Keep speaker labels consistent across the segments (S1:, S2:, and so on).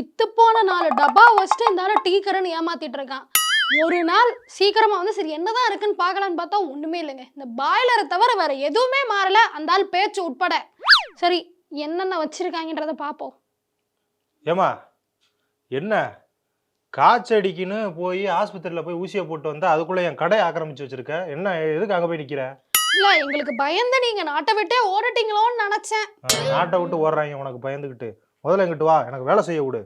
S1: இத்து போன நாலு டப்பா வச்சுட்டு இந்த ஆளு டீ கரன்னு ஏமாத்திட்டு இருக்கான். ஒரு நாள் சீக்கிரமா வந்து சரி என்னதான் இருக்குன்னு பார்க்கலான்னு பார்த்தா ஒண்ணுமே இல்லைங்க. இந்த பாய்லரை தவிர வேற எதுவுமே மாறல. அந்த ஆள் பேச்சு உட்பட. சரி என்னென்ன வச்சிருக்காங்கன்றத பார்ப்போம்.
S2: ஏமா என்ன? காய்ச்சடிக்குன்னு போய் ஆஸ்பத்திரியில் போய் ஊசியை போட்டு வந்தா அதுக்குள்ள என் கடை ஆக்கிரமிச்சு வச்சிருக்க? என்ன எதுக்கு அங்கே போய் நிற்கிற
S1: இல்ல எங்களுக்கு பயந்து நீங்க நாட்டை விட்டே ஓடட்டீங்களோன்னு நினைச்சேன்.
S2: நாட்டை விட்டு ஓடுறாங்க உனக்கு பயந்துக்கிட்டு முதல்ல எங்கிட்டு வா எனக்கு வேலை செய்ய விடு.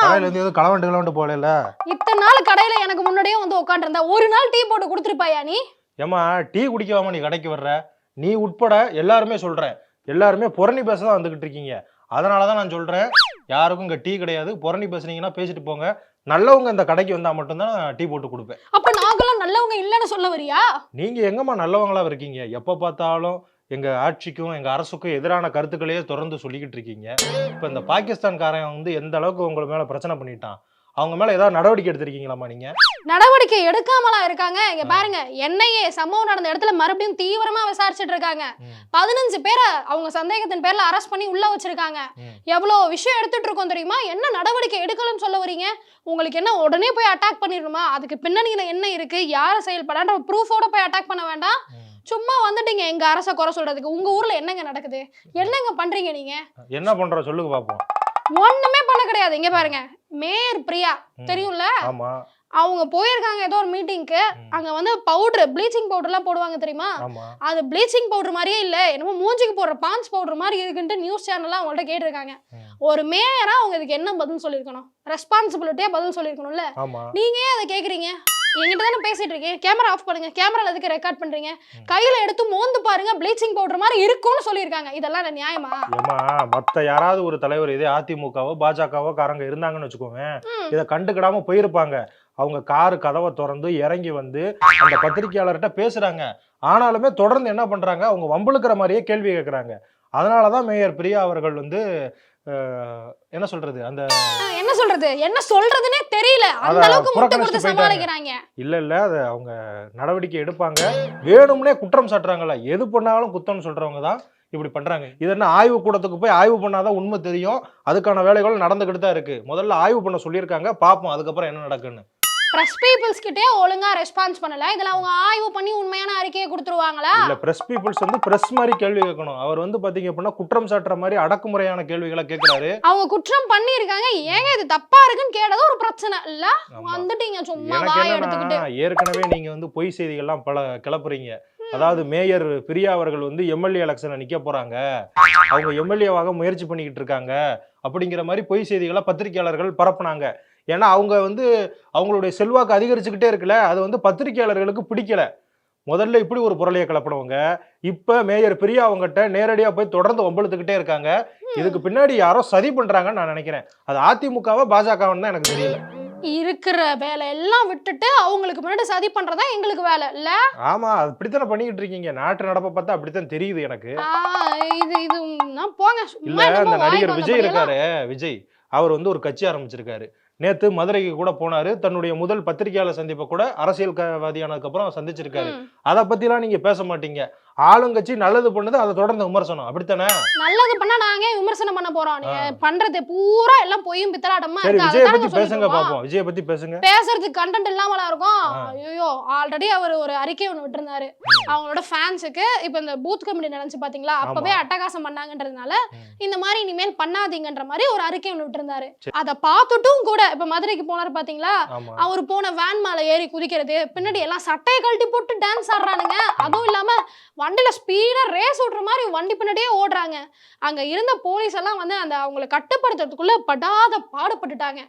S2: கடையில இருந்து எதுவும் களவண்டு களவண்டு போகல
S1: இத்தனை நாள் கடையில எனக்கு முன்னாடியே வந்து உட்காந்துருந்தா ஒரு நாள் டீ போட்டு கொடுத்துருப்பாயா நீ?
S2: ஏமா டீ குடிக்காம நீ கடைக்கு வர்ற. நீ உட்பட எல்லாருமே சொல்றேன். எல்லாருமே புரணி பேச தான் வந்துகிட்டு இருக்கீங்க. அதனால தான் நான் சொல்றேன் யாருக்கும் இங்க டீ கிடையாது. புரணி பேசுனீங்கன்னா பேசிட்டு போங்க. நல்லவங்க இந்த கடைக்கு வந்தா மட்டும்தான் டீ போட்டு கொடுப்பேன்.
S1: அப்ப நாங்களாம் நல்லவங்க இல்லைன்னு சொல்ல வரியா?
S2: நீங்க எங்கம்மா நல்லவங்களா இருக்கீங்க? எப்ப பார்த்தாலும் எங்க ஆட்சிக்கும் எங்க அரசுக்கும் எதிரான கருத்துக்களையே தொடர்ந்து சொல்லிக்கிட்டு இருக்கீங்க. இப்ப இந்த பாகிஸ்தான்காரன் வந்து எந்த அளவுக்கு உங்க மேல பிரச்சனை பண்ணிட்டான்? அவங்க மேல ஏதாவது நடவடிக்கை எடுத்திருக்கீங்களாம்மா நீங்க?
S1: நடவடிக்கை எடுக்காமலா இருக்காங்க? இங்க பாருங்க என்னையே சம்பவம் நடந்த இடத்துல மறுபடியும் தீவிரமா விசாரிச்சுட்டு இருக்காங்க. பதினஞ்சு பேரை அவங்க சந்தேகத்தின் பேர்ல அரெஸ்ட் பண்ணி உள்ள வச்சிருக்காங்க. எவ்வளவு விஷயம் எடுத்துட்டு இருக்கோம் தெரியுமா? என்ன நடவடிக்கை எடுக்கலன்னு சொல்ல வரீங்க? உங்களுக்கு என்ன உடனே போய் அட்டாக் பண்ணிடணுமா? அதுக்கு பின்னணியில என்ன இருக்கு? யாரை செயல்படான்ற ப்ரூஃபோட போய் அட்டாக் பண்ண வேண்டாம். சும்மா வந்துட்டீங்க எங்க அரச குறை சொல்றதுக்கு. உங்க ஊர்ல என்னங்க நடக்குது? என்னங்க பண்றீங்க நீங்க?
S2: என்ன பண்ற சொல்லுங்க பாப்போம்.
S1: ஒண்ணுமே பண்ண கிடையாது. இங்க பாருங்க. மேயர் பிரியா. தெரியும்ல?
S2: ஆமா.
S1: அவங்க போயிருக்காங்க ஏதோ ஒரு மீட்டிங்க்கு. அங்க வந்து பவுடர் ப்ளீச்சிங் பவுடர்லாம் போடுவாங்க தெரியுமா? அது ப்ளீச்சிங் பவுடர் மாதிரியே இல்ல. என்னமோ மூஞ்சிக்கு போடுற பான்ஸ் பவுடர் மாதிரி இருக்குன்ட்டு நியூஸ் சேனல்லாம் அவங்கள்ட்ட கேட்டிருக்காங்க. ஒரு மேயரா அவங்க இதுக்கு என்ன பதில் சொல்லியிருக்கணும்? ரெஸ்பான்சிபிலிட்டியா பதில் சொல்லியிருக்கணும்ல?
S2: ஆமா.
S1: ஏன் அதை கேக்குறீங்க? என்கிட்ட தானே பேசிட்டு இருக்கேன் கேமரா ஆஃப் பண்ணுங்க. கேமரால எதுக்கு ரெக்கார்ட் பண்றீங்க. கையில எடுத்து மோந்து பாருங்க ப்ளீச்சிங் பவுடர் மாதிரி இருக்கும்னு சொல்லியிருக்காங்க. இதெல்லாம் நியாயமா?
S2: ஏமா மத்த யாராவது ஒரு தலைவர் இதே அதிமுகவோ பாஜகவோ காரங்க இருந்தாங்கன்னு வச்சுக்கோங்க. இதை கண்டுக்கிடாம போயிருப்பாங்க. அவங்க காரு கதவை திறந்து இறங்கி வந்து அந்த பத்திரிக்கையாளர்கிட்ட பேசுறாங்க. ஆனாலுமே தொடர்ந்து என்ன பண்றாங்க? அவங்க வம்புழுக்கிற மாதிரியே கேள்வி கேட்கறாங்க அதனாலதான் மேயர் பிரியா அவர்கள் வந்து என்ன சொல்றது? அந்த
S1: என்ன சொல்றது? என்ன சொல்றதுனே தெரியல. அந்த அளவுக்கு முட்டை கொடுத்து. சமாளிக்கிறாங்க.
S2: இல்ல இல்ல அது அவங்க நடவடிக்கை எடுப்பாங்க. வேணும்னே குற்றம் சாட்டுறாங்கல்ல. எது பண்ணாலும் குத்தம்னு சொல்றவங்க தான் இப்படி பண்றாங்க. இது என்ன ஆய்வு கூடத்துக்கு போய் ஆய்வு பண்ணாதான் உண்மை தெரியும்? அதுக்கான வேலைகள் நடந்துகிட்டு தான் இருக்கு. முதல்ல ஆய்வு பண்ண சொல்லியிருக்காங்க. பார்ப்போம் அதுக்கப்புறம் என்ன நடக்குன்னு.
S1: பிரஸ் பீப்புள்ஸ் கிட்டே ஒழுங்கா ரெஸ்பான்ஸ் பண்ணல. இதுல அவங்க ஆய்வு பண்ணி உண்மையான அறிக்கையை கொடுத்துருவாங்களா?
S2: இல்ல பிரஸ் பீப்புள்ஸ் வந்து பிரஸ் மாதிரி கேள்வி கேட்கணும். அவர் வந்து பாத்தீங்க அப்படின்னா குற்றம் சாட்டுற மாதிரி அடக்குமுறையான கேள்விகளை கேட்கிறாரு.
S1: அவங்க குற்றம் பண்ணியிருக்காங்க. ஏங்க இது தப்பா இருக்குன்னு கேட்டது ஒரு பிரச்சனை இல்ல. வந்துட்டீங்க சும்மா வாய் எடுத்துக்கிட்டு.
S2: ஏற்கனவே நீங்க வந்து பொய் செய்திகள்லாம் பல கிளப்புறீங்க. அதாவது மேயர் பிரியா அவர்கள் வந்து எம்எல்ஏ எலெக்ஷன்ல நிக்க போறாங்க. அவங்க எம்எல்ஏவாக முயற்சி பண்ணிக்கிட்டு இருக்காங்க. அப்படிங்கிற மாதிரி பொய் செய்திகளை பத்திரிகையாளர்கள் பரப்புனாங்க. ஏன்னா அவங்க வந்து அவங்களுடைய செல்வாக்கு அதிகரிச்சுக்கிட்டே இருக்குல்ல அது வந்து பத்திரிகையாளர்களுக்கு பிடிக்கல. முதல்ல இப்படி ஒரு பொருளையை கிளப்பினவங்க இப்ப மேயர் பிரியா அவங்ககிட்ட நேரடியா போய் தொடர்ந்து வம்பழுத்துக்கிட்டே இருக்காங்க. இதுக்கு பின்னாடி யாரோ சதி பண்றாங்கன்னு நான் நினைக்கிறேன். அது அதிமுகவா பாஜகவான்னு தான் எனக்கு தெரியல.
S1: இருக்கிற வேலை எல்லாம் விட்டுட்டு அவங்களுக்கு முன்னாடி சதி பண்றதா எங்களுக்கு வேலை இல்ல?
S2: ஆமா அப்படித்தானே பண்ணிக்கிட்டு இருக்கீங்க. நாட்டு நடப்பை பார்த்தா அப்படித்தான் தெரியுது எனக்கு.
S1: இது இது நான் போங்க.
S2: இல்ல இந்த நடிகர் விஜய். இருக்காரு. விஜய் அவர் வந்து ஒரு கட்சி ஆரம்பிச்சிருக்காரு. நேத்து மதுரைக்கு கூட போனாரு. தன்னுடைய முதல் பத்திரிகையாளர் சந்திப்பை கூட அரசியல்வாதியானதுக்கு அப்புறம் சந்திச்சிருக்காரு. அதை பத்திலாம் நீங்க பேச மாட்டீங்க. ஆளுங்கட்சி நல்லது பண்ணுது அதை தொடர்ந்து விமர்சனம். அப்படித்தானே?
S1: நல்லது பண்ணா நாங்க விமர்சனம் பண்ண போறோம்? நீங்க. பண்றது பூரா எல்லாம் பொய்யும் பித்தலாட்டமா
S2: சரி விஜய பத்தி பேசுங்க. பாப்போம். விஜய பத்தி பேசுங்க.
S1: பேசுறதுக்கு கண்டென்ட் இல்லாமலா இருக்கும். ஐயோ ஆல்ரெடி அவர் ஒரு அறிக்கை ஒன்று விட்டுருந்தாரு. அவங்களோட ஃபேன்ஸுக்கு இப்போ இந்த பூத் கமிட்டி நடந்துச்சு பாத்தீங்களா? அப்பவே. அட்டகாசம் பண்ணாங்கன்றதுனால. இந்த மாதிரி இனிமேல் பண்ணாதீங்கன்ற மாதிரி ஒரு அறிக்கை ஒன்று விட்டுருந்தாரு. அதை பார்த்துட்டும் கூட இப்ப மதுரைக்கு போனாரு பாத்தீங்களா? அவர் போன வேன் மேல ஏறி குதிக்கிறது பின்னாடி எல்லாம் சட்டையை கழட்டி போட்டு டான்ஸ் ஆடுறானுங்க. அதுவும் இல்லாம வண்டியில ஸ்பீடா ரேஸ் ஓட்டுற மாதிரி வண்டி பின்னாடியே ஓடுறாங்க. அங்க இருந்த போலீஸ் எல்லாம் வந்து அந்த அவங்களை கட்டுப்படுத்துறதுக்குள்ள படாத பாடுபட்டுட்டாங்க.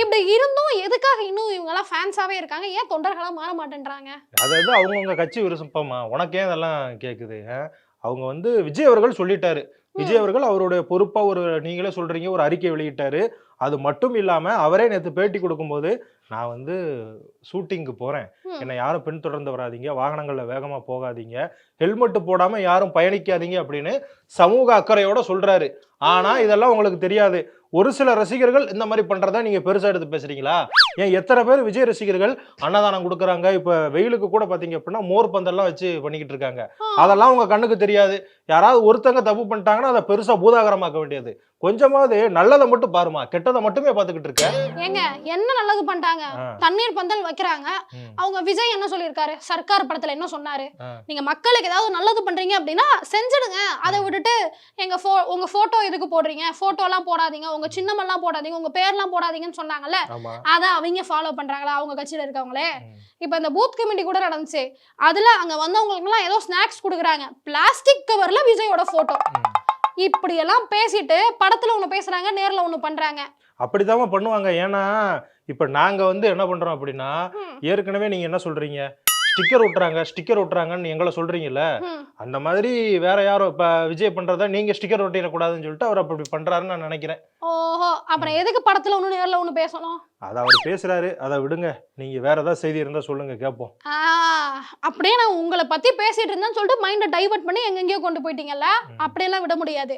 S1: இப்படி இருந்தும் எதுக்காக இன்னும் இவங்க எல்லாம் ஃபேன்ஸாவே இருக்காங்க? ஏன் தொண்டர்களா மாற மாட்டேன்றாங்க?
S2: அதாவது அவங்கவுங்க கட்சி விருப்பமா உனக்கே இதெல்லாம் கேக்குது? ஆ? அவங்க வந்து விஜய் அவர்கள் சொல்லிட்டாரு. விஜய் அவர்கள் அவருடைய பொறுப்பா ஒரு நீங்களே சொல்றீங்க ஒரு அறிக்கை வெளியிட்டாரு. அது மட்டும் இல்லாம அவரே நேத்து பேட்டி கொடுக்கும்போது நான் வந்து ஷூட்டிங்க்கு போறேன். என்னை யாரும் பின் தொடர்ந்து வராதீங்க வாகனங்கள்ல வேகமா போகாதீங்க ஹெல்மெட் போடாம யாரும் பயணிக்காதீங்க அப்படின்னு சமூக அக்கறையோட சொல்றாரு. ஆனா இதெல்லாம் உங்களுக்கு தெரியாது. ஒரு சில ரசிகர்கள் இந்த மாதிரி பண்றதா நீங்க பெருசா எடுத்து பேசுறீங்களா? ஏன் எத்தனை பேர் விஜய் ரசிகர்கள் அன்னதானம் கொடுக்குறாங்க? இப்ப வெயிலுக்கு கூட பாத்தீங்க அப்படின்னா மோர் பந்தல்லாம் வச்சு பண்ணிக்கிட்டு இருக்காங்க. அதெல்லாம் உங்க கண்ணுக்கு தெரியாது. யாராவது ஒருத்தங்க தப்பு பண்ணிட்டாங்கன்னா அதை பெருசா பூதாகரமாக்க வேண்டியது. கொஞ்சமாவது நல்லதை மட்டும் பாருமா கெட்டதை மட்டுமே பாத்துக்கிட்டு இருக்க.
S1: ஏங்க என்ன நல்லது பண்ணிட்டாங்க? தண்ணீர் பந்தல் வைக்கிறாங்க. அவங்க விஜய் என்ன சொல்லியிருக்காரு? சர்க்கார் படத்துல என்ன சொன்னாரு. நீங்க மக்களுக்கு ஏதாவது நல்லது பண்றீங்க அப்படின்னா செஞ்சிடுங்க. அதை விட்டுட்டு எங்க ஃபோ உங்க போட்டோ எதுக்கு போடுறீங்க? போட்டோ எல்லாம் போடாதீங்க. உங்க சின்னமெல்லாம் போடாதீங்க. உங்க பேர்லாம் போடாதீங்கன்னு சொன்னாங்கல்ல? அதை அவங்க ஃபாலோ பண்றாங்களா? அவங்க கட்சியில இருக்கவங்களே. இப்போ இந்த பூத் கமிட்டி கூட நடந்துச்சு. அதுல அங்க வந்தவங்களுக்குலாம் ஏதோ ஸ்நாக்ஸ் கொடுக்குறாங்க. பிளாஸ்டிக் கவர்ல விஜயோட போட்டோ
S2: ம்.
S1: இப்படி எல்லாம் பேசிட்டு படத்துல ஒண்ணு பேசுறாங்க நேர்ல ஒண்ணு பண்றாங்க.
S2: அப்படித்தாம்மா பண்ணுவாங்க. ஏன்னா இப்ப நாங்க வந்து என்ன பண்றோம் அப்படின்னா ஏற்கனவே நீங்க என்ன சொல்றீங்க? ஸ்டிக்கர் ஒட்டுறாங்க ஸ்டிக்கர் ஒட்டுறாங்கன்னு எங்களை சொல்றீங்கல்ல. அந்த மாதிரி வேற யாரோ இப்ப விஜய் பண்றதா நீங்க ஸ்டிக்கர் ஒட்டிடக்கூடாதுன்னு சொல்லிட்டு அவர் அப்படி பண்றாருன்னு நான் நினைக்கிறேன்.
S1: ஓஹோ அப்புறம் எதுக்கு படத்துல ஒண்ணு நேர்ல ஒண்ணு பேசணும்?
S2: அதை அவர் பேசுறாரு அதை விடுங்க. நீங்க வேற ஏதாவது செய்தி இருந்தா சொல்லுங்க கேட்போம்
S1: அப்படியே நான் உங்களை பத்தி பேசிட்டு இருந்தேன்னு சொல்லிட்டு மைண்டை டைவர்ட் பண்ணி எங்கெங்கேயோ கொண்டு போயிட்டீங்கல்ல. அப்படியெல்லாம் விட முடியாது.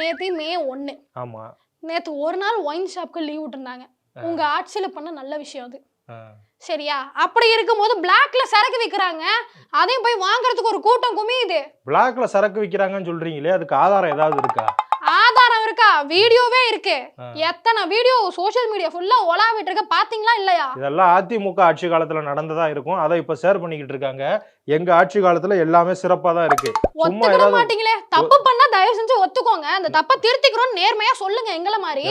S1: நேத்து மே ஒண்ணு
S2: ஆமா.
S1: நேத்து ஒரு நாள் ஒயின் ஷாப்க்கு லீவ் விட்டுருந்தாங்க. உங்க ஆட்சியில பண்ண நல்ல விஷயம் அது. சரியா? அப்படி இருக்கும்போது பிளாக்ல சரக்கு விக்கிறாங்க. அதையும் போய் வாங்குறதுக்கு ஒரு கூட்டம் குமியுது.
S2: பிளாக்ல சரக்கு விக்கிறாங்கன்னு சொல்றீங்களே அதுக்கு ஆதாரம் ஏதாவது இருக்கா?
S1: ஆதாரம் இருக்கா? வீடியோவே இருக்கு. எத்தனை வீடியோ சோஷியல் மீடியா ஃபுல்லா ஒலாவிட்டு இருக்க பாத்தீங்களா இல்லையா?
S2: இதெல்லாம் அதிமுக ஆட்சி காலத்துல நடந்ததா இருக்கும். அதை இப்ப ஷேர் பண்ணிக்கிட்டு இருக்காங்க. எங்க ஆட்சி காலத்துல எல்லாமே சிறப்பா தான் இருக்கு. சும்மா ஏதாவது
S1: மாட்டீங்களே. தப்பு பண்ணா தயவு செஞ்சு ஒத்துக்கோங்க. அந்த தப்பை திருத்திக்கிறோம் நேர்மையா சொல்லுங்க எங்களை மாதிரி.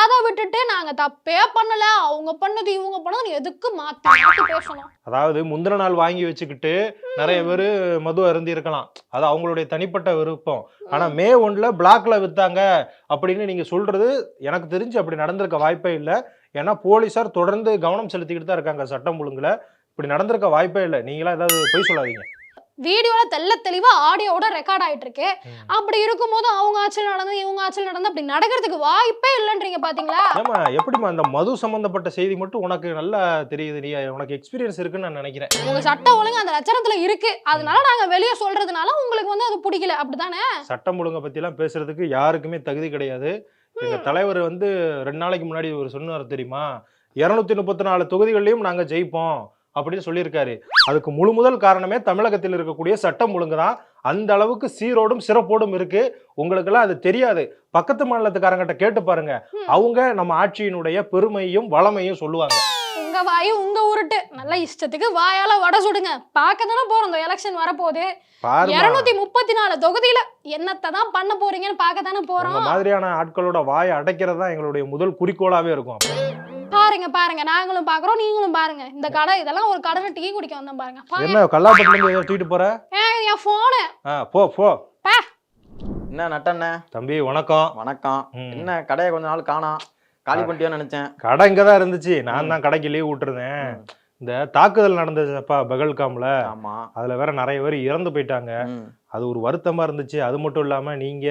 S1: அதை விட்டுட்டு நாங்க தப்பே பண்ணல. அவங்க பண்ணது இவங்க பண்ணது எதுக்கு மாத்தி பேசணும்?
S2: அதாவது முந்தின நாள் வாங்கி வச்சுக்கிட்டு நிறைய பேர் மது அருந்தி இருக்கலாம். அது அவங்களுடைய தனிப்பட்ட விருப்பம். ஆனா மே ஒன்ல பிளாக்ல வித்தாங்க அப்படின்னு நீங்க சொல்றது எனக்கு தெரிஞ்சு அப்படி நடந்திருக்க வாய்ப்பே இல்லை. ஏன்னா போலீசார் தொடர்ந்து கவனம் செலுத்திக்கிட்டு தான் இருக்காங்க சட்டம் ஒழுங்குல. இப்படி நடந்திருக்க வாய்ப்பே இல்லை. நீங்களா ஏதாவது பொய் சொல்லாதீங்க.
S1: வீடியோல தெள்ள தெளிவா ஆடியோட ரெக்கார்ட் ஆயிட்டு இருக்கு. அப்படி இருக்கும்போது அவங்க ஆட்சியில் நடந்து இவங்க ஆட்சியில் நடந்து அப்படி நடக்கிறதுக்கு வாய்ப்பே இல்லைன்றீங்க பாத்தீங்களா?
S2: ஏமா எப்படிம்மா அந்த மது சம்பந்தப்பட்ட செய்தி மட்டும் உனக்கு நல்லா தெரியுது நீ உனக்கு எக்ஸ்பீரியன்ஸ் இருக்குன்னு நான் நினைக்கிறேன்.
S1: உங்க சட்ட ஒழுங்கு அந்த லட்சணத்துல இருக்கு. அதனால நாங்க வெளியே சொல்றதுனால உங்களுக்கு வந்து அது பிடிக்கல. அப்படிதானே
S2: சட்டம் ஒழுங்கை பத்திலாம் பேசுறதுக்கு யாருக்குமே தகுதி கிடையாது. எங்க தலைவர் வந்து ரெண்டு நாளைக்கு முன்னாடி ஒரு சொன்னார் தெரியுமா? இருநூத்தி முப்பத்தி நாலு தொகுதிகள்லயும் நாங்க ஜெயிப்போம். அப்படின்னு சொல்லியிருக்காரு. அதுக்கு முழு முதல் காரணமே தமிழகத்தில் இருக்கக்கூடிய சட்டம் ஒழுங்கு தான் அந்த அளவுக்கு சீரோடும் சிறப்போடும் இருக்கு. உங்களுக்கெல்லாம் அது தெரியாது. பக்கத்து மாநிலத்துக்காரங்கிட்ட கேட்டு பாருங்க. அவங்க நம்ம ஆட்சியினுடைய பெருமையும் வளமையும் சொல்லுவாங்க.
S1: உங்க வாயு உங்க உருட்டு. நல்ல இஷ்டத்துக்கு வாயால வடை சுடுங்க. பார்க்க தானே போறோம். இந்த எலெக்ஷன் வரப்போகுது இருநூத்தி முப்பத்தி நாலு தொகுதியில என்னத்தை தான் பண்ண போறீங்கன்னு பார்க்க தானே போறோம்
S2: மாதிரியான ஆட்களோட வாயை அடைக்கிறது தான் எங்களுடைய முதல் குறிக்கோளாவே இருக்கும்.
S1: பாருங்க பாருங்க. நாங்களும் பாக்குறோம் நீங்களும் பாருங்க. இந்த கடை இதெல்லாம் ஒரு கடையில டீ குடிக்க வந்தோம் பாருங்க.
S2: என்ன கல்லாப்பட்டில இருந்து ஏதோ தூக்கிட்டு போற?
S1: ஏன் என் போனு
S2: ஆ, போ போ.
S3: என்ன நட்டண்ணே?
S2: தம்பி வணக்கம்.
S3: வணக்கம்.
S2: ம்.
S3: என்ன கடையை கொஞ்ச நாள் காணோம் காலி பண்ணிட்டியோன்னு நினைச்சேன்.
S2: கடை இங்க தான் இருந்துச்சு. நான் தான் கடைக்கு லீவ் விட்டுருந்தேன். இந்த தாக்குதல் நடந்ததுப்பா பெகல்காம்ல.
S3: ஆமா.
S2: அதுல வேற நிறைய பேர் இறந்து போயிட்டாங்க. அது ஒரு வருத்தமா இருந்துச்சு. அது மட்டும் இல்லாம நீங்க.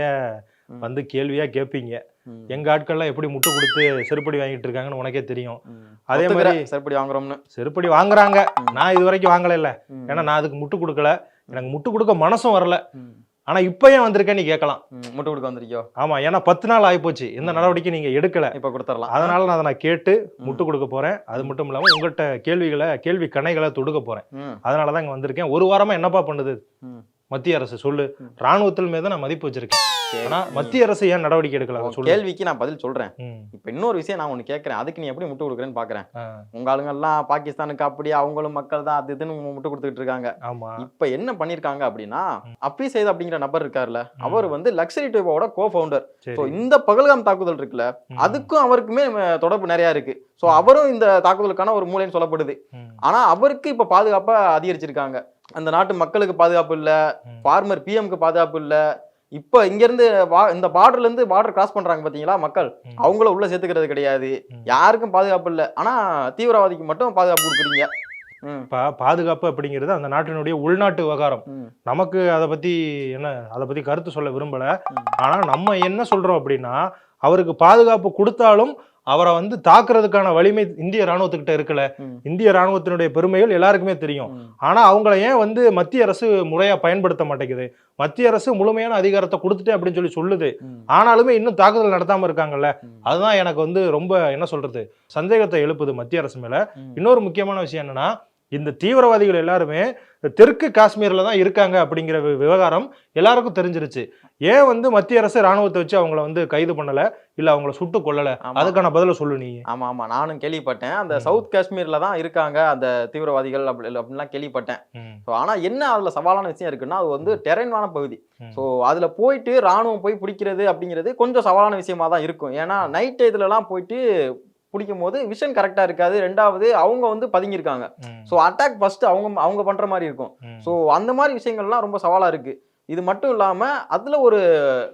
S2: வந்து கேள்வியா கேட்பீங்க எங்க ஆட்கள்லாம் எப்படி முட்டு கொடுத்து செருப்படி வாங்கிட்டு இருக்காங்கன்னு உனக்கே தெரியும். அதே மாதிரி
S3: செருப்படி வாங்குறோம்னு.
S2: செருப்படி வாங்குறாங்க. நான் இது வரைக்கும் வாங்கல இல்ல. ஏன்னா நான் அதுக்கு முட்டு கொடுக்கல. எனக்கு முட்டு கொடுக்க மனசும் வரல. ஆனா இப்ப ஏன் வந்திருக்கேன் நீ கேட்கலாம்.
S3: முட்டை கொடுக்க வந்திருக்கியோ?
S2: ஆமா ஏன்னா பத்து நாள் ஆயிப்போச்சு. எந்த நடவடிக்கை நீங்க எடுக்கல.
S3: இப்ப கொடுத்துடலாம்.
S2: அதனால நான் அதை நான் கேட்டு. முட்டு கொடுக்க போறேன். அது மட்டும் இல்லாம உங்கள்கிட்ட கேள்விகளை கேள்வி கணைகளை தொடுக்க போறேன்.
S3: ம்,
S2: அதனால தான் இங்க வந்திருக்கேன். ஒரு வாரமா என்னப்பா பண்ணுது. மத்திய அரசு சொல்லு. ராணுவத்தில் மீது நான் மதிப்பு வச்சிருக்கேன்.
S3: சரி.
S2: ஆனா. மத்திய அரசு ஏன் நடவடிக்கை எடுக்கல அதை
S3: உன்
S2: சொல்லு.
S3: கேள்விக்கு நான் பதில் சொல்றேன். இப்ப இன்னொரு விஷயம் நான் ஒண்ணு கேட்கறேன். அதுக்கு நீ எப்படி முட்டு கொடுக்குறேன்னு பாக்குறேன். உங்க ஆளுங்க எல்லாம் பாகிஸ்தானுக்கு அப்படி அவங்களும் மக்கள் தான் அது இதுன்னு முட்டு கொடுத்துட்டு இருக்காங்க.
S2: ஆமா.
S3: இப்ப என்ன பண்ணிருக்காங்க அப்படின்னா. அப்பி செய்து அப்படிங்கிற நபர் இருக்காருல்ல. அவர் வந்து லக்ஸரி டூபோட கோ ஃபவுண்டர் இந்த பகல்காம் தாக்குதல் இருக்குல்ல. அதுக்கும் அவருக்குமே தொடர்பு நிறைய இருக்கு. ஸோ அவரும் இந்த தாக்குதலுக்கான ஒரு மூலைன்னு சொல்லப்படுது. ஆனா அவருக்கு இப்ப பாதுகாப்பா அதிகரிச்சிருக்காங்க. அந்த நாட்டு மக்களுக்கு பாதுகாப்பு இல்ல. ஃபார்மர் பிஎம்க்கு பாதுகாப்பு இல்ல. இப்ப இங்க இருந்து வா- இந்த பார்டர்ல இருந்து பார்டர் கிராஸ் பண்றாங்க பாத்தீங்களா மக்கள். அவங்கள உள்ள சேர்த்துக்கிறது கிடையாது. யாருக்கும் பாதுகாப்பு இல்ல. ஆனா தீவிரவாதிக்கு மட்டும் பாதுகாப்பு கொடுக்குறீங்க.
S2: பாதுகாப்பு அப்படிங்கிறது அந்த நாட்டினுடைய உள்நாட்டு விவகாரம். நமக்கு அதை பத்தி என்ன அதை பத்தி கருத்து சொல்ல விரும்பல.
S3: ம்.
S2: ஆனா நம்ம என்ன சொல்றோம் அப்படின்னா அவருக்கு பாதுகாப்பு கொடுத்தாலும் அவரை வந்து தாக்குறதுக்கான வலிமை இந்திய ராணுவத்துக்கிட்ட இருக்கல. இந்திய ராணுவத்தினுடைய பெருமைகள் எல்லாருக்குமே தெரியும்.
S3: ம்.
S2: ஆனா அவங்கள ஏன் வந்து மத்திய அரசு முறையா பயன்படுத்த மாட்டேங்குது? மத்திய அரசு முழுமையான அதிகாரத்தை கொடுத்துட்டேன் அப்படின்னு சொல்லி சொல்லுது. ஆனாலுமே இன்னும் தாக்குதல் நடத்தாம இருக்காங்கல்ல. அதுதான் எனக்கு வந்து ரொம்ப என்ன சொல்றது? சந்தேகத்தை எழுப்புது மத்திய அரசு மேல. இன்னொரு முக்கியமான விஷயம் என்னன்னா இந்த தீவிரவாதிகள் எல்லாருமே தெற்கு காஷ்மீர்ல தான் இருக்காங்க அப்படிங்கிற விவகாரம் எல்லாருக்கும் தெரிஞ்சிருச்சு. ஏன் வந்து மத்திய அரசு ராணுவத்தை வச்சு அவங்கள வந்து கைது பண்ணல? இல்ல அவங்கள சுட்டு கொல்லல. அதுக்கான பதில சொல்லு நீ.
S3: ஆமா ஆமா. நானும் கேள்விப்பட்டேன். அந்த. சவுத் காஷ்மீர்ல தான் இருக்காங்க அந்த தீவிரவாதிகள் அப்படி அப்படின்லாம் கேள்விப்பட்டேன். ஸோ ஆனா என்ன அதுல சவாலான விஷயம் இருக்குன்னா அது வந்து டெரைன்வான பகுதி. ஸோ அதுல போயிட்டு ராணுவம் போய் பிடிக்கிறது அப்படிங்கிறது கொஞ்சம் சவாலான விஷயமா தான் இருக்கும். ஏன்னா நைட் இதுலலாம் போயிட்டு பிடிக்கும் போது விஷன் கரெக்டா இருக்காது. ரெண்டாவது அவங்க வந்து பதுங்கியிருக்காங்க. ஸோ அட்டாக் ஃபர்ஸ்ட் அவங்க அவங்க பண்ற மாதிரி இருக்கும். ஸோ அந்த மாதிரி விஷயங்கள்லாம் ரொம்ப சவாலா இருக்கு. இது மட்டும் இல்லாம அதுல ஒரு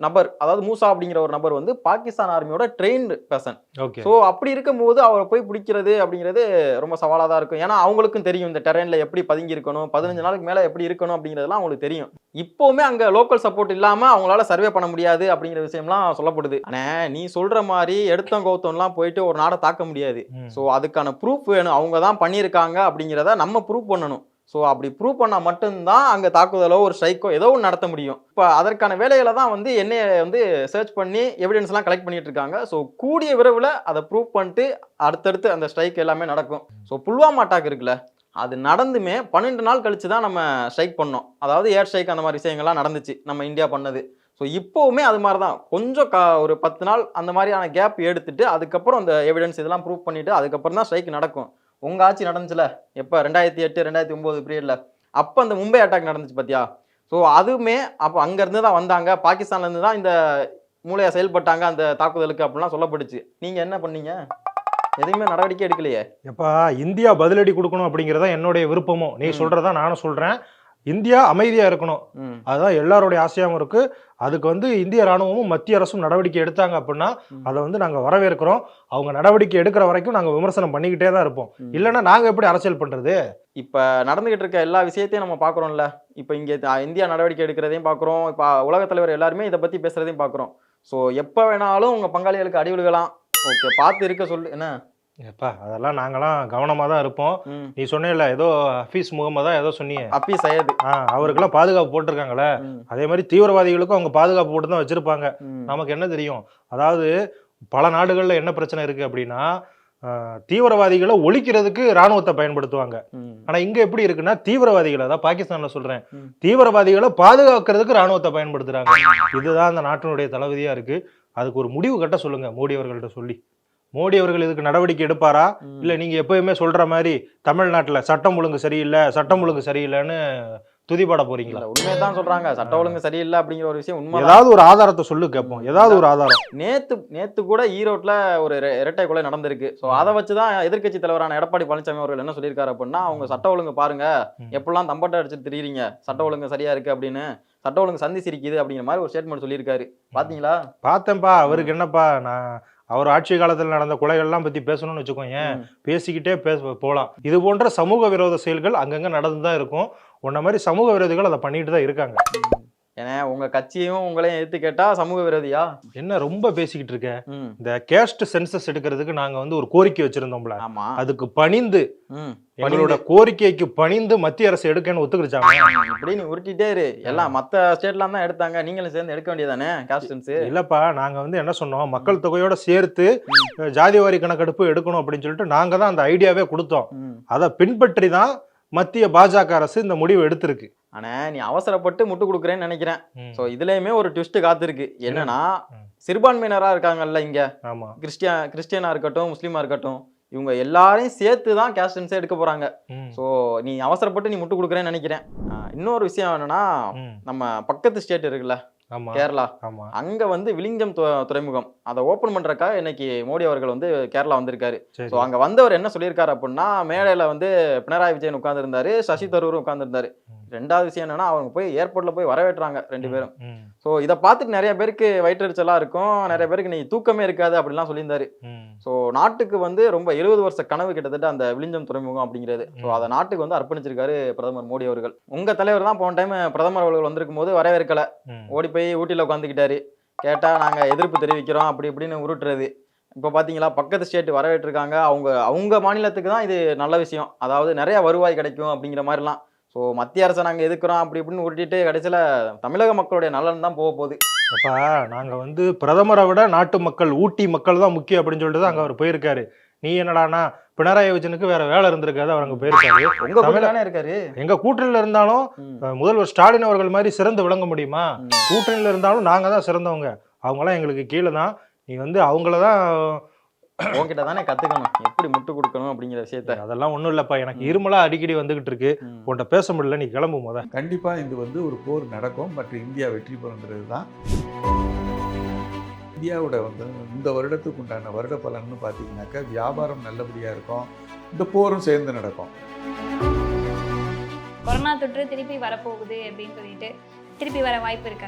S3: நபர் அதாவது மூசா அப்படிங்கிற ஒரு நபர் வந்து பாகிஸ்தான் ஆர்மியோட ட்ரெயின்டு பர்சன்
S2: ஓகே
S3: ஸோ அப்படி இருக்கும்போது அவரை போய் பிடிக்கிறது அப்படிங்கிறது ரொம்ப சவாலாக தான் இருக்கும். ஏன்னா அவங்களுக்கும் தெரியும் இந்த டெரெயின்ல எப்படி பதுங்கி இருக்கணும் பதினஞ்சு நாளுக்கு மேலே எப்படி இருக்கணும் அப்படிங்கிறதுலாம் அவங்களுக்கு தெரியும். இப்போவுமே அங்கே லோக்கல் சப்போர்ட் இல்லாமல் அவங்களால சர்வே பண்ண முடியாது அப்படிங்கிற விஷயம்லாம் சொல்லப்படுது. ஆனால் நீ சொல்ற மாதிரி எடுத்தம் கௌத்தம்லாம் போயிட்டு ஒரு நாடை தாக்க முடியாது. ஸோ அதுக்கான ப்ரூஃப் வேணும். அவங்க தான் பண்ணியிருக்காங்க அப்படிங்கிறத நம்ம ப்ரூவ் பண்ணணும். ஸோ அப்படி ப்ரூவ் பண்ணால் மட்டும்தான் அங்கே தாக்குதலோ ஒரு ஸ்ட்ரைக்கோ ஏதோ ஒன்று நடத்த முடியும். இப்போ அதற்கான வேலைகளை தான் வந்து என்னையை வந்து சர்ச் பண்ணி எவிடன்ஸ்லாம் கலெக்ட் பண்ணிட்டு இருக்காங்க. ஸோ கூடிய விரைவில் அதை ப்ரூவ் பண்ணிட்டு அடுத்தடுத்து அந்த ஸ்ட்ரைக் எல்லாமே நடக்கும். ஸோ புல்வாமா அட்டாக் இருக்குல்ல அது நடந்துமே பன்னெண்டு நாள் கழிச்சு தான் நம்ம ஸ்ட்ரைக் பண்ணோம். அதாவது ஏர் ஸ்ட்ரைக் அந்த மாதிரி விஷயங்கள்லாம் நடந்துச்சு நம்ம இந்தியா பண்ணது. ஸோ இப்போவுமே அது மாதிரி தான். கொஞ்சம் கா ஒரு பத்து நாள் அந்த மாதிரியான கேப் எடுத்துட்டு அதுக்கப்புறம் அந்த எவிடன்ஸ் இதெல்லாம் ப்ரூவ் பண்ணிவிட்டு அதுக்கப்புறம் தான் ஸ்ட்ரைக் நடக்கும். உங்க ஆட்சி நடந்துச்சுல? எப்போ? ரெண்டாயிரத்தி எட்டு ரெண்டாயிரத்தி ஒன்பது பீரியட்ல அப்போ அந்த மும்பை அட்டாக் நடந்துச்சு பாத்தியா? ஸோ அதுவுமே அப்போ அங்கேருந்து தான் வந்தாங்க. பாகிஸ்தான்ல இருந்து தான் இந்த மூளையா செயல்பட்டாங்க அந்த தாக்குதலுக்கு அப்படிலாம் சொல்லப்படுச்சு நீங்க என்ன பண்ணீங்க? எதுவுமே நடவடிக்கை எடுக்கலையே.
S2: எப்பா இந்தியா பதிலடி கொடுக்கணும் அப்படிங்கறத என்னுடைய விருப்பமும். நீ
S3: ம்.
S2: சொல்றதா நானும் சொல்றேன். இந்தியா அமைதியா இருக்கணும். அதுதான் எல்லாருடைய ஆசையாவும் இருக்கு. அதுக்கு வந்து இந்திய ராணுவமும் மத்திய அரசும் நடவடிக்கை எடுத்தாங்க அப்படின்னா. அதை வந்து நாங்க வரவேற்கிறோம். அவங்க நடவடிக்கை எடுக்கிற வரைக்கும் நாங்க விமர்சனம் பண்ணிக்கிட்டே தான் இருப்போம். இல்லைன்னா நாங்க எப்படி அரசியல் பண்றது?
S3: இப்ப நடந்துகிட்டு இருக்க எல்லா விஷயத்தையும் நம்ம பாக்குறோம்ல இப்ப இங்க இந்தியா நடவடிக்கை எடுக்கிறதையும் பாக்குறோம் இப்ப உலக தலைவர் எல்லாருமே இதை பத்தி பேசுறதையும் பாக்குறோம் ஸோ எப்ப வேணாலும் உங்க பங்காளிகளுக்கு அடி விழுகலாம். ஓகே பார்த்து இருக்க சொல்லு. என்ன?
S2: எப்பா அதெல்லாம் நாங்களாம் கவனமா தான் இருப்போம். நீ சொன்னேல ஏதோ ஹஃபீஸ் முகமதா ஏதோ சொன்னியே
S3: அப்பி சையது.
S2: ஆ, அவருக்கெல்லாம் பாதுகாப்பு போட்டிருக்காங்களே அதே மாதிரி தீவிரவாதிகளுக்கும் அவங்க பாதுகாப்பு போட்டு தான் வச்சிருப்பாங்க. நமக்கு என்ன தெரியும்? அதாவது பல நாடுகள்ல என்ன பிரச்சனை இருக்கு அப்படின்னா தீவிரவாதிகளை ஒழிக்கிறதுக்கு ராணுவத்தை பயன்படுத்துவாங்க. ஆனா இங்க எப்படி இருக்குன்னா தீவிரவாதிகளை அதான் பாகிஸ்தான்ல சொல்றேன். தீவிரவாதிகளை பாதுகாக்கிறதுக்கு ராணுவத்தை பயன்படுத்துறாங்க. இதுதான் அந்த நாட்டினுடைய தளபதியா இருக்கு. அதுக்கு ஒரு முடிவு கட்ட சொல்லுங்க மோடி அவர்கள்ட்ட சொல்லி. மோடி அவர்கள் இதுக்கு நடவடிக்கை எடுப்பாரா. இல்ல நீங்க எப்பயுமே சொல்ற மாதிரி தமிழ்நாட்டுல சட்டம் ஒழுங்கு சரியில்லை சட்டம் ஒழுங்கு சரியில்லைன்னு துதிபாட போறீங்களா?
S3: இல்ல, உண்மையதான் சொல்றாங்க. சட்ட ஒழுங்கு சரியில்லை அப்படிங்கிற ஒரு விஷயம் உண்மை
S2: ஏதாவது ஒரு ஆதாரத்தை சொல்லு கேட்போம் ஏதாவது ஒரு ஆதாரம்.
S3: நேத்து நேத்து கூட ஈரோட்ல ஒரு இர- இரட்டை கொலை நடந்திருக்கு. ஸோ அதை வச்சுதான் எதிர்க்கட்சி தலைவரான எடப்பாடி பழனிசாமி அவர்கள் என்ன சொல்லியிருக்காரு அப்படின்னா அவங்க சட்ட ஒழுங்கு பாருங்க.
S2: ம்.
S3: எப்படிலாம் தம்பட்டை அடிச்சுட்டு திரியுறீங்க? சட்ட ஒழுங்கு சரியா இருக்கு அப்படின்னு சட்ட ஒழுங்கு சந்தி சிரிக்குது அப்படிங்கிற மாதிரி ஒரு ஸ்டேட்மெண்ட் சொல்லியிருக்காரு. பாத்தீங்களா?
S2: பார்த்தேன்ப்பா அவருக்கு என்னப்பா நான் அவர் ஆட்சி காலத்தில் நடந்த கொலைகள்லாம் பத்தி பேசணும்னு வச்சுக்கோங்க. பேசிக்கிட்டே பேச போகலாம் இது போன்ற சமூக விரோத செயல்கள் அங்கங்க நடந்து தான் இருக்கும். உன்ன மாதிரி சமூக விரோதிகள் அதை பண்ணிட்டு தான் இருக்காங்க.
S3: ஏன்னா உங்க கட்சியும் உங்களையும் எடுத்து கேட்டா சமூக விரோதியா?
S2: என்ன ரொம்ப பேசிக்கிட்டு இருக்க இந்த கேஸ்ட் சென்சஸ் எடுக்கிறதுக்கு நாங்க வந்து ஒரு கோரிக்கை வச்சிருந்தோம்ல. அதுக்கு பணிந்து எங்களோட கோரிக்கைக்கு பணிந்து மத்திய அரசு எடுக்கன்னு ஒத்துக்கிடுச்சாங்க.
S3: இப்படி நீ உருட்டிட்டே இரு. எல்லாம் மத்த ஸ்டேட்லாம் தான் எடுத்தாங்க. நீங்களும் சேர்ந்து எடுக்க வேண்டியதானே காஸ்டன்ஸ்
S2: இல்லப்பா நாங்க வந்து என்ன சொன்னோம்? மக்கள் தொகையோட சேர்த்து ஜாதி வாரி கணக்கெடுப்பு எடுக்கணும் அப்படின்னு சொல்லிட்டு நாங்க தான் அந்த ஐடியாவே கொடுத்தோம். அதை பின்பற்றி தான் மத்திய பாஜக அரசு இந்த முடிவு எடுத்திருக்கு.
S3: ஆனா நீ அவசரப்பட்டு முட்டு கொடுக்குறேன்னு நினைக்கிறேன். சோ இதுலயுமே ஒரு ட்விஸ்ட் காத்திருக்கு. என்னன்னா. சிறுபான்மையினரா இருக்காங்கல்ல இங்க. கிறிஸ்டியா கிறிஸ்டியனா இருக்கட்டும் முஸ்லீமா இருக்கட்டும் இவங்க எல்லாரையும் சேர்த்து தான் கேஸ்டன்ஸே எடுக்க போறாங்க. ஸோ நீ அவசரப்பட்டு நீ முட்டு கொடுக்குறேன்னு நினைக்கிறேன். இன்னொரு விஷயம் என்னன்னா நம்ம பக்கத்து ஸ்டேட் இருக்குல்ல. கேரளா. அங்க வந்து விலிங்கம் துறைமுகம். அதை ஓபன் பண்றதுக்காக இன்னைக்கு மோடி அவர்கள் வந்து கேரளா வந்திருக்காரு. ஸோ அங்க வந்தவர் என்ன சொல்லியிருக்காரு அப்படின்னா மேடையில வந்து பினராயி விஜயன் உட்கார்ந்திருந்தாரு சசி தரூரும் உட்கார்ந்திருந்தாரு.
S2: ம்.
S3: ரெண்டாவது விஷயம் என்னன்னா அவங்க போய் ஏர்போர்ட்ல போய் வரவேற்றாங்க ரெண்டு பேரும். ஸோ இதை பார்த்துட்டு நிறைய பேருக்கு வயிற்றெரிச்சலா இருக்கும். நிறைய பேருக்கு நீ தூக்கமே இருக்காது அப்படிலாம் சொல்லியிருந்தாரு. ஸோ நாட்டுக்கு வந்து ரொம்ப எழுபது வருஷ கனவு கிட்டத்தட்ட அந்த விழிஞ்சம் துறைமுகம் அப்படிங்கிறது. ஸோ. அதை நாட்டுக்கு வந்து அர்ப்பணிச்சிருக்காரு பிரதமர் மோடி அவர்கள். உங்க தலைவர் தான் போன டைம் பிரதமர் அவர்கள் வந்திருக்கும் போது வரவேற்கல. ஓடி போய் ஊட்டியில் உட்காந்துக்கிட்டாரு கேட்டா நாங்க எதிர்ப்பு தெரிவிக்கிறோம் அப்படி இப்படின்னு உருட்டுறது. இப்போ பாத்தீங்களா பக்கத்து ஸ்டேட் வரவேற்றிருக்காங்க. அவங்க அவங்க மாநிலத்துக்கு தான் இது நல்ல விஷயம். அதாவது நிறைய வருவாய் கிடைக்கும் அப்படிங்கிற மாதிரிலாம் ஸோ மத்திய அரசை நாங்க எதுக்குறோம் அப்படி இப்படின்னு உருட்டிட்டு கடைசியில தமிழக மக்களுடைய நலன் தான் போக போகுது.
S2: அப்பா நாங்க வந்து பிரதமரை விட நாட்டு மக்கள் ஊட்டி மக்கள் தான் முக்கியம் அப்படின்னு சொல்லிட்டு தான் அங்க அவர் போயிருக்காரு. நீ என்னடானா பினராயி விஜயனுக்கு வேற வேலை இருந்திருக்காது அவர் அங்க போயிருக்காரு.
S3: உங்க கூட
S2: தமிழ-
S3: தானே இருக்காரு?
S2: எங்க கூட்டணியில இருந்தாலும் முதல்வர் ஸ்டாலின் அவர்கள் மாதிரி சிறந்து விளங்க முடியுமா. கூட்டணியில இருந்தாலும் நாங்க தான் சிறந்தவங்க. அவங்களாம் எங்களுக்கு கீழே தான். நீ வந்து அவங்கள தான்
S3: உன்கிட்ட தானே கத்துக்கணும். எப்படி முட்டு கொடுக்கணும் அப்படிங்கிற விஷயத்த.
S2: அதெல்லாம் ஒண்ணும் இல்லப்பா. எனக்கு. இருமலா அடிக்கடி வந்துகிட்டு இருக்கு. உன்கிட்ட பேச முடியல நீ கிளம்பு முத.
S4: கண்டிப்பாக இது வந்து ஒரு போர் நடக்கும். மற்ற இந்தியா வெற்றி பெறுங்கிறது தான். இந்தியாவோட வந்து இந்த வருடத்துக்கு உண்டான வருட பலன்னு பார்த்தீங்கன்னாக்கா வியாபாரம் நல்லபடியாக இருக்கும். இந்த போரும் சேர்ந்து நடக்கும்.
S5: கொரோனா தொற்று திருப்பி வரப்போகுது அப்படின்னு சொல்லிட்டு திருப்பி வர வாய்ப்பு இருக்கா?